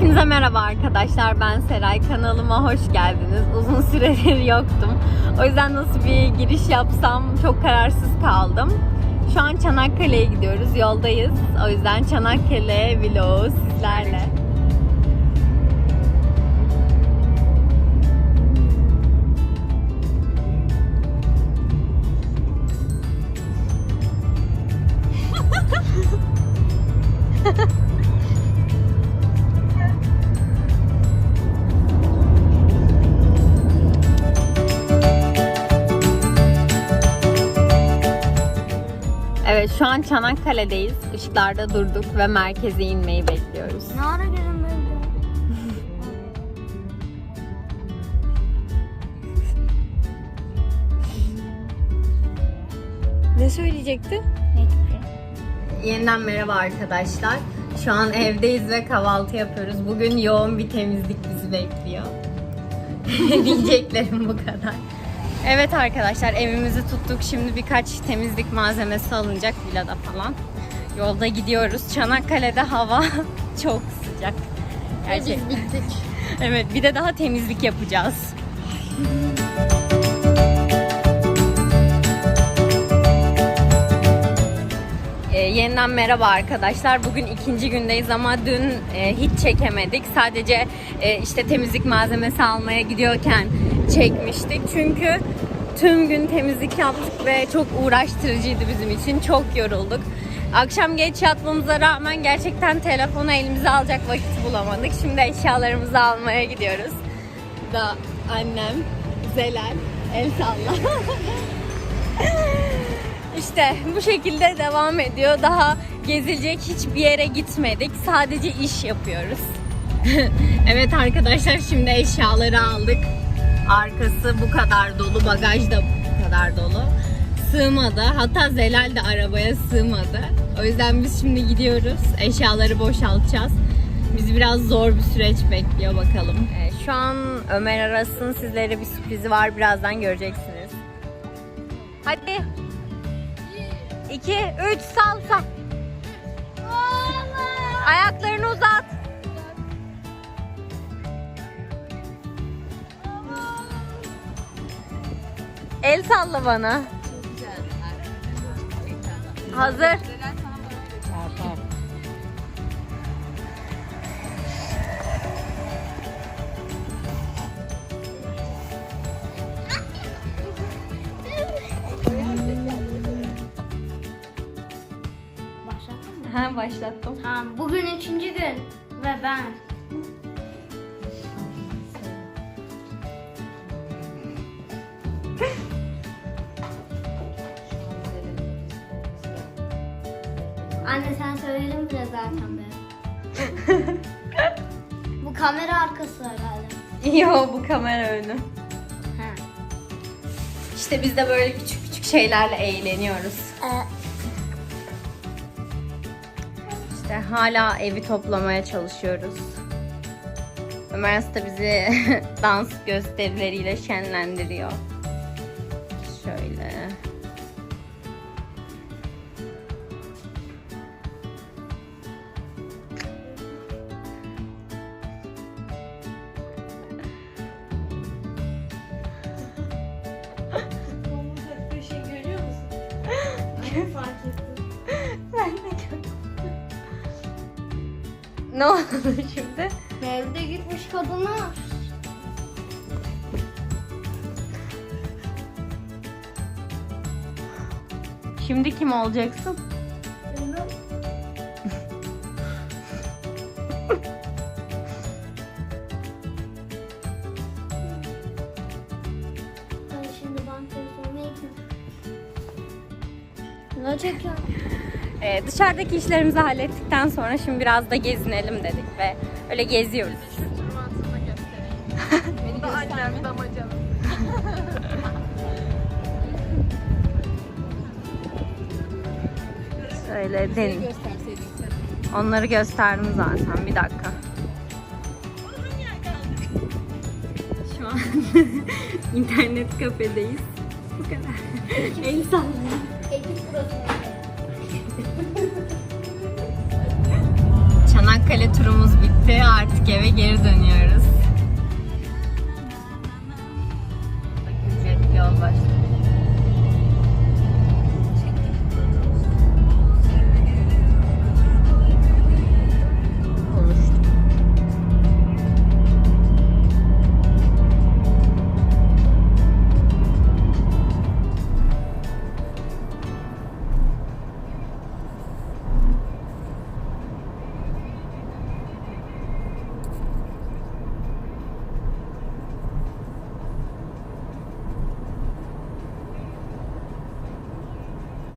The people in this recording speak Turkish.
Hepinize merhaba arkadaşlar. Ben Seray. Kanalıma hoş geldiniz. Uzun süredir yoktum. O yüzden nasıl bir giriş yapsam çok kararsız kaldım. Şu an Çanakkale'ye gidiyoruz. Yoldayız. O yüzden Çanakkale vlogu sizlerle. Evet şu an Çanakkale'deyiz. Işıklarda durduk ve merkeze inmeyi bekliyoruz. Ne ara? Ne söyleyecekti? Yeniden merhaba arkadaşlar. Şu an evdeyiz ve kahvaltı yapıyoruz. Bugün yoğun bir temizlik bizi bekliyor. Diyeceklerim bu kadar. Evet arkadaşlar evimizi tuttuk. Şimdi birkaç temizlik malzemesi alınacak villada falan. Yolda gidiyoruz. Çanakkale'de hava çok sıcak. Gerçekten. bittik. Evet bir de daha temizlik yapacağız. Ee, yeniden merhaba arkadaşlar. Bugün ikinci gündeyiz ama dün e, hiç çekemedik. Sadece e, işte temizlik malzemesi almaya gidiyorken çekmiştik. Çünkü tüm gün temizlik yaptık ve çok uğraştırıcıydı bizim için. Çok yorulduk. Akşam geç yatmamıza rağmen gerçekten telefonu elimize alacak vakit bulamadık. Şimdi eşyalarımızı almaya gidiyoruz. Da annem, Zelal, el salla. İşte bu şekilde devam ediyor. Daha gezilecek hiçbir yere gitmedik. Sadece iş yapıyoruz. evet arkadaşlar şimdi eşyaları aldık. Arkası bu kadar dolu, bagaj da bu kadar dolu. Sığmadı. Hatta Zelal de arabaya sığmadı. O yüzden biz şimdi gidiyoruz. Eşyaları boşaltacağız. Bizi biraz zor bir süreç bekliyor bakalım. Ee, şu an Ömer Aras'ın sizlere bir sürprizi var. Birazdan göreceksiniz. Hadi. 2, 3 salsa. Salla bana. Hazır. Ha başlattım. Tamam. Bugün üçüncü gün. Ve ben. Anne sen söyledin bile zaten be. Bu kamera arkası herhalde. Yo bu kamera önü. Ha. İşte biz de böyle küçük küçük şeylerle eğleniyoruz. İşte hala evi toplamaya çalışıyoruz. Ömer da bizi dans gösterileriyle şenlendiriyor. Ne oldu şimdi? Evde gitmiş kadına. Şimdi kim olacaksın? Ben Ne çekiyor? Ee, dışarıdaki işlerimizi hallettikten sonra şimdi biraz da gezinelim dedik ve öyle geziyoruz. Bu da annem damacana. Şöyle sen. Onları gösterdim zaten. Bir dakika. Şu an internet kafedeyiz. Bu kadar. El sallıyor. Çanakkale turumuz bitti. Artık eve geri dönüyoruz.